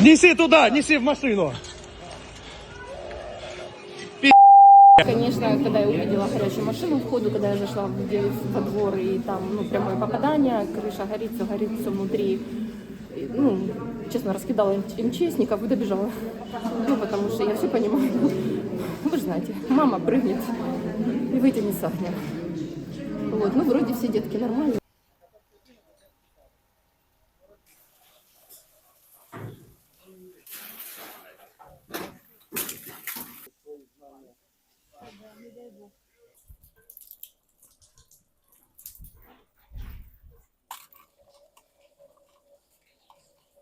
Неси туда, неси в машину. Конечно, когда я увидела горящую машину в ходу, когда я зашла во двор, и там ну, прямое попадание, крыша горит, все горит, все внутри. И, ну, честно, раскидала МЧСников и добежала. Ну, потому что я все понимаю. Вы же знаете, мама прыгнет и вытянет с огня. Вот, ну, вроде все детки нормальные.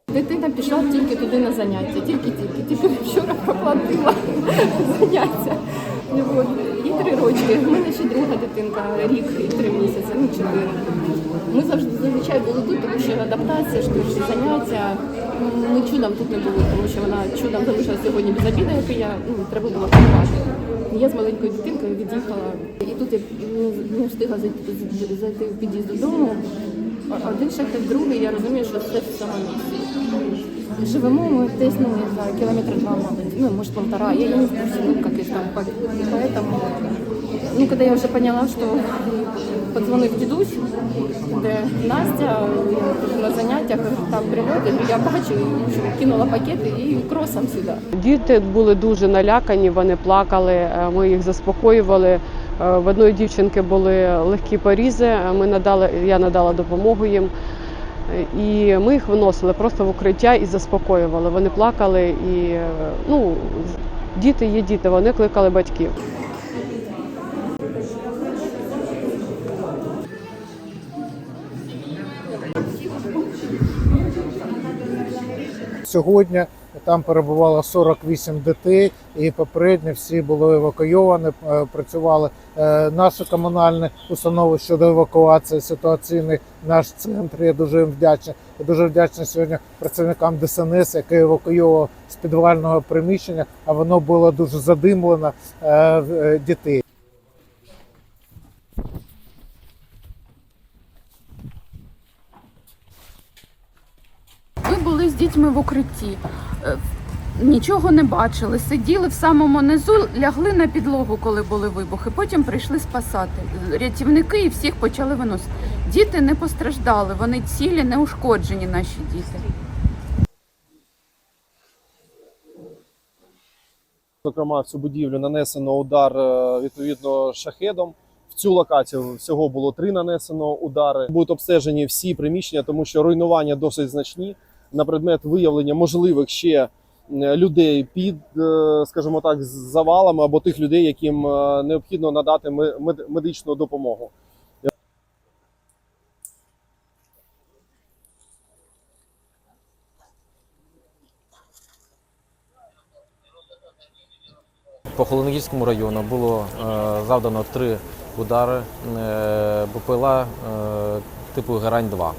Дитина пішла тільки туди на заняття, тільки-тільки, тільки вчора проплатила заняття. І. У мене ще друга дитинка, рік і три місяці, ну чотири. Ми завжди зазвичай були тут, тому що адаптація, перші заняття. Ми чудом тут не були, тому що вона чудом залишилася сьогодні без обіду, який я ну, треба було приймати. Я з маленькою дитинкою від'їхала. І тут я не- не встигла зайти, зайти в під'їзд додому. Один шахтар, другий, я розумію, що все в цьому місці. Живемо мы десь, ну, не знаю, километра два, мабуть, ну, может, полтора. Я, я не в курсе, ну, как их там, по- поэтому, ну, когда я уже поняла, что подзвонив дідусь, де Настя, на заняттях, там прильоти, я бачу, і, кинула пакети і кросом сюди. Діти були дуже налякані, вони плакали, е, ми їх заспокоювали. Е, В одної дівчинки були легкі порізи. Ми надали, я надала допомогу їм. І ми їх виносили просто в укриття і заспокоювали. Вони плакали і ну, діти є діти, вони кликали батьків. Сьогодні там перебувало 48 дітей, і попередньо всі були евакуйовані. е, Працювали е, наші комунальні установи щодо евакуації ситуаційний наш центр. Я дуже їм вдячний. Дуже вдячний сьогодні працівникам ДСНС, які евакуювали з підвального приміщення, а воно було дуже задимлено е, дітей. Ми були з дітьми в укритті. Е, Нічого не бачили, сиділи в самому низу, лягли на підлогу, коли були вибухи. Потім прийшли спасати. Рятівники і всіх почали виносити. Діти не постраждали, вони цілі, не ушкоджені наші діти. Зокрема, цю будівлю нанесено удар е, відповідно шахедом. В цю локацію всього було три нанесено удари. Будуть обстежені всі приміщення, тому що руйнування досить значні на предмет виявлення можливих ще е, людей під, е, скажімо так, завалами або тих людей, яким е, необхідно надати ме- мед- медичну допомогу. По Холодногірському району було завдано три удари БПЛА типу Герань-2.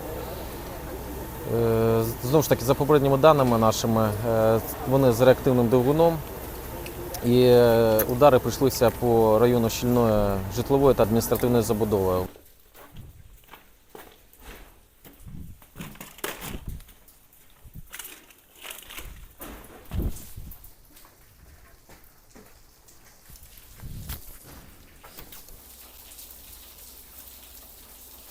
Е, знову ж таки, за попередніми даними нашими, е, вони з реактивним двигуном. І е, удари прийшлися по району щільної житлової та адміністративної забудови.